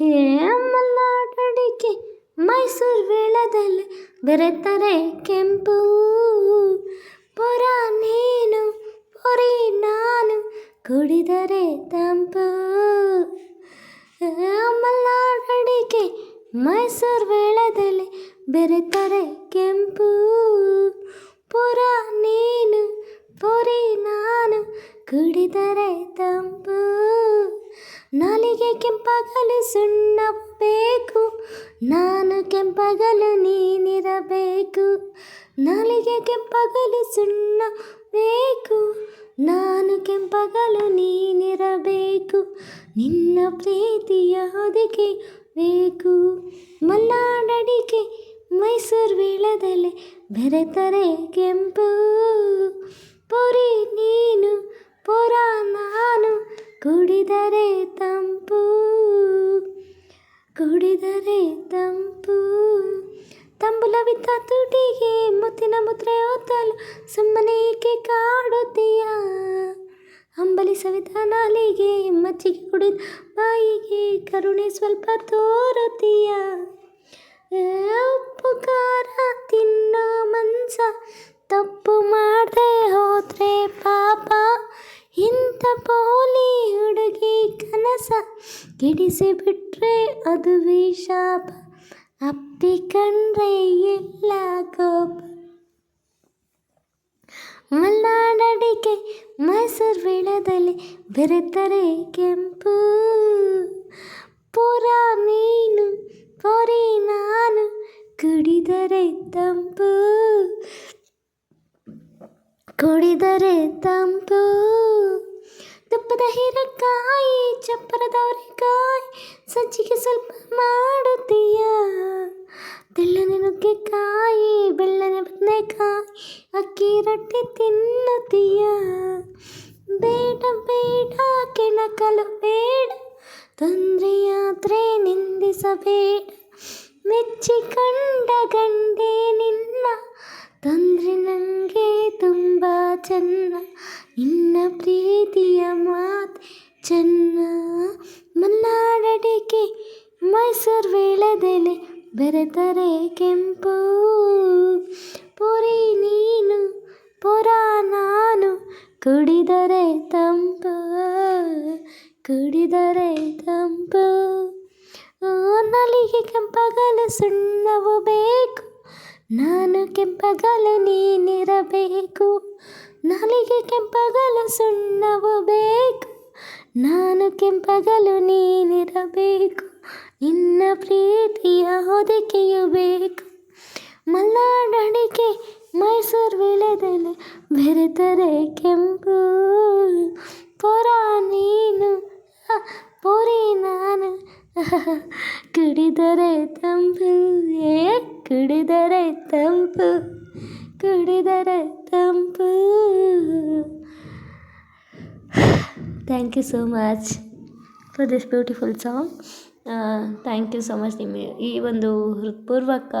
ಹೇ ಮಲ್ನಾಡಡಿಕೆ ಮೈಸೂರು ವೇಳದಲ್ಲಿ ಬೆರೆತರೆ ಕೆಂಪು. ಪೊರ ನೀನು, ಪೊರಿ ನಾನು ಕುಡಿದರೆ ತಂಪು. ಮಲ್ನಾಡಡಿಕೆ ಮೈಸೂರು ವೇಳದಲ್ಲಿ ಬೆರೆತರೆ ಕೆಂಪು. ಕೆಂಪಾಗಲು ಸುಣ್ಣ ಬೇಕು ನಾನು ಕೆಂಪಗಲು ನೀನಿರಬೇಕು. ನಾಲಿಗೆ ಕೆಂಪಗಲು ಸುಣ್ಣ ಬೇಕು ನಾನು ಕೆಂಪಗಲು ನೀನಿರಬೇಕು. ನಿನ್ನ ಪ್ರೀತಿಯ ಹೊದಿಕೆ ಬೇಕು. ಮಲ್ಲಾಡಡಿಕೆ ಮೈಸೂರು ವೇಳದಲ್ಲಿ ಬೆರೆತರೆ ಕೆಂಪು. ಪುರಿ ನೀನು, ಪುರ ನಾನು ಕುಡಿದರೆ ತಂಪು. ಕುಡಿದರೆ ತಂಪು. ತಂಬುಲವಿದ್ದ ತುಟಿಗೆ ಮುತ್ತಿನ ಮುದ್ರೆ ಓದಲು ಸುಮ್ಮನೆ ಏಕೆ ಕಾಡುತ್ತೀಯ? ಅಂಬಲಿ ಸವಿತ ನಾಲಿಗೆ ಮಜ್ಜಿಗೆ ಕುಡಿದ ಬಾಯಿಗೆ ಕರುಣೆ ಸ್ವಲ್ಪ ತೋರುತ್ತೀಯ? ಉಪ್ಪು, ಖಾರ ತಿನ್ನೋ ಮನ್ಸ, ತಪ್ಪು ಮಾಡದೆ ಹೋದ್ರೆ ಪಾಪ. ಇಂಥ ಪೋಲಿ ಹುಡುಗಿ ಕನಸ. ಕೆಡಿಸಿ ಬಿಟ್ರೆ ಅದುವೇ ಶಾಪ ಅಪ್ಪಿಕೊಂಡ್ರೆ ಎಲ್ಲ ಕೋಪ ಮಲ್ನಾಡಡಿಕೆ ಮೈಸೂರು ವೇಳದಲ್ಲಿ ಬೆರೆತರೆ ಕೆಂಪು ಪುರ ನೀನು ಪೊರಿ ನಾನು ಕುಡಿದರೆ ತಂಪು ಕುಡಿದರೆ ತಂಪು ತುಪ್ಪದ ಹೀರೆಕಾಯಿ ಚಪ್ಪರದವರೆಕಾಯಿ ಸಜ್ಜಿಗೆ ಸ್ವಲ್ಪ ಮಾಡುತ್ತೀಯ? ತೆಳ್ಳನೆ ನುಗ್ಗೆಕಾಯಿ ಬೆಳ್ಳನೆ ಬದನೆಕಾಯಿ ಅಕ್ಕಿ ರೊಟ್ಟಿ ತಿನ್ನುತ್ತೀಯ? ಬೇಡ ಬೇಡ, ಕೆಣಕಲು ಬೇಡ, ತೊಂದರೆಯಾದ್ರೆ ನಿಂದಿಸಬೇಡ. ಮೆಚ್ಚಿಕೊಂಡ ಗಂಡೆ ನಿನ್ನ, ತೊಂದರೆ ನನಗೆ ತುಂಬ ಚೆನ್ನ. ನಿನ್ನ ಪ್ರೀತಿಯ ಮಾತು ಚೆನ್ನ. ಮಲ್ನಾಡಡಿಕೆ ಮೈಸೂರು ವೇಳದಲ್ಲಿ ಬೆರೆತರೆ ಕೆಂಪು. ಪುರಿ ನೀನು, ಪುರ ನಾನು ಕುಡಿದರೆ ತಂಪು ಕುಡಿದರೆ ತಂಪು. ನಲಿಗೆ ಕೆಂಪಗಲು ಸುಣ್ಣವು ಬೇಕು, ನಾನು ಕೆಂಪಗಲು ನೀನಿರಬೇಕು. ನಾಲಿಗೆ ಕೆಂಪಗಲು ಸುಣ್ಣವು ಬೇಕು ನಾನು ಕೆಂಪಗಲು ನೀನಿರಬೇಕು. ನಿನ್ನ ಪ್ರೀತಿಯ ಹೊದಿಕೆಯು ಬೇಕು. ಮಲ್ನಾಡಡಿಕೆ ಮೈಸೂರು ವಿಳೆದಲೆ ಬೆರೆತರೆ ಕೆಂಪು. ಪೊರ ನೀನು ಪೊರಿ ನಾನು ಕುಡಿದರೆ ತಂಪು. ಏ, ಕುಡಿದರೆ ತಂಪು ಕುಡಿದರೆ ತಂಪು. Thank you so much for this beautiful song thank you so much ನಿಮ್ಮ ಈ ಒಂದು ಹೃತ್ಪೂರ್ವಕ,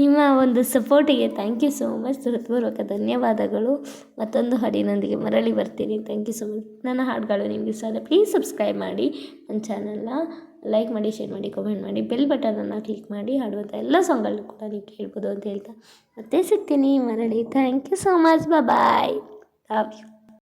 ನಿಮ್ಮ ಒಂದು ಸಪೋರ್ಟಿಗೆ ಥ್ಯಾಂಕ್ ಯು ಸೋ ಮಚ್ ಹೃತ್ಪೂರ್ವಕ ಧನ್ಯವಾದಗಳು. ಮತ್ತೊಂದು ಹಾಡಿನೊಂದಿಗೆ ಮರಳಿ ಬರ್ತೀನಿ. ಥ್ಯಾಂಕ್ ಯು ಸೊ ಮಚ್ ನನ್ನ ಹಾಡುಗಳು ನಿಮಗೆ ಇಷ್ಟ ಆದರೆ ಪ್ಲೀಸ್ ಸಬ್ಸ್ಕ್ರೈಬ್ ಮಾಡಿ. ನನ್ನ ಚಾನಲ್ನ ಲೈಕ್ ಮಾಡಿ ಶೇರ್ ಮಾಡಿ ಕಮೆಂಟ್ ಮಾಡಿ ಬೆಲ್ ಬಟನನ್ನು ಕ್ಲಿಕ್ ಮಾಡಿ ಹಾಡುವಂಥ ಎಲ್ಲ ಸಾಂಗ್ಗಳು ಕೂಡ ನೀವು ಕೇಳ್ಬೋದು ಅಂತ ಹೇಳ್ತಾ ಮತ್ತೆ ಸಿಗ್ತೀನಿ ಮರಳಿ. Thank you so much bye love you